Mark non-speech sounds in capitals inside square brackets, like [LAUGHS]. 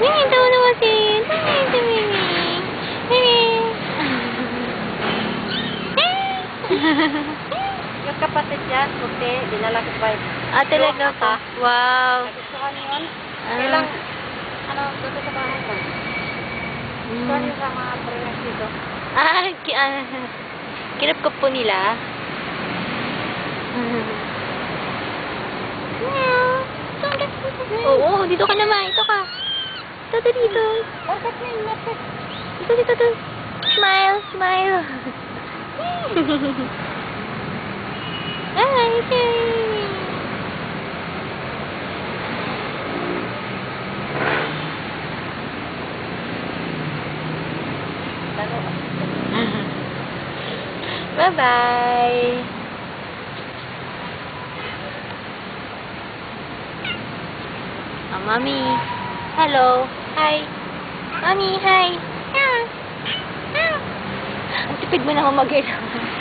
미니도 올라오세요. 미니도 미니. 미니. Yung kapatid niya, puti, dinalaki pa. Ah, talaga pa. Wow. Nagustuhan yun. Ah. Kailang, ano, dito sa bahay ko. Gustuhan yun sa hmm. mga parehas dito. Ah, ki ah, kinap ko po nila. [LAUGHS] Oo, dito ka naman. Ito ka. Dito, dito. Bakit na yung lapit? Dito, dito, dito. Smile, smile. [LAUGHS] Hi, Cherry. Bye-bye. Ah, mommy. Hello. Hi. Mommy, hi. Meow. Ang tipid mo na mag